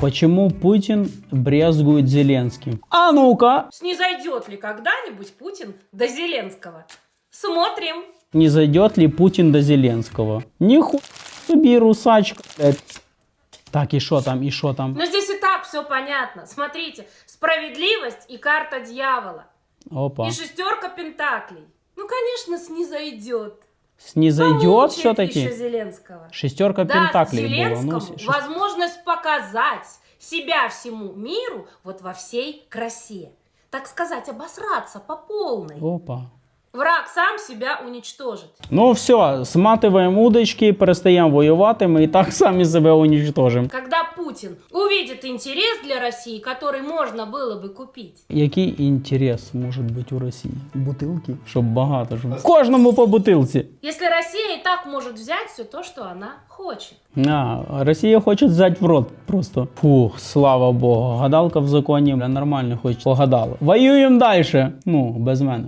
Почему Путин брезгует Зеленским? А ну-ка! Снизойдет ли когда-нибудь Путин до Зеленского? Смотрим. Не зайдет ли Путин до Зеленского? Нихуя собі, русачка. Так, и что там, и что там? Но здесь и так все понятно. Смотрите, справедливость и карта дьявола. Опа. И шестерка пентаклей. Ну, конечно, снизойдет Снизойдет Помучает все-таки? еще Зеленского. Шестерка Даст пентаклей была. Зеленскому Ну, ш- возможность показать себя всему миру вот во всей красе. Так сказать, обосраться по полной. Опа. Враг сам себя уничтожит. Ну все, сматываємо удочки, перестаємо воювати, ми і так самі себе уничтожимо. Когда Путин увидит интерес для России, который можно было бы купить, Який інтерес може бути у Росії? Бутилки? Щоб багато щоб. Кожному по бутилці. если Россия и так может взять все то, что она хочет. А, Росія хоче взяти в рот просто. Фух, слава Богу. Гадалка в законі бля, нормально хоч погадала. Воюємо далі. Ну, без мене.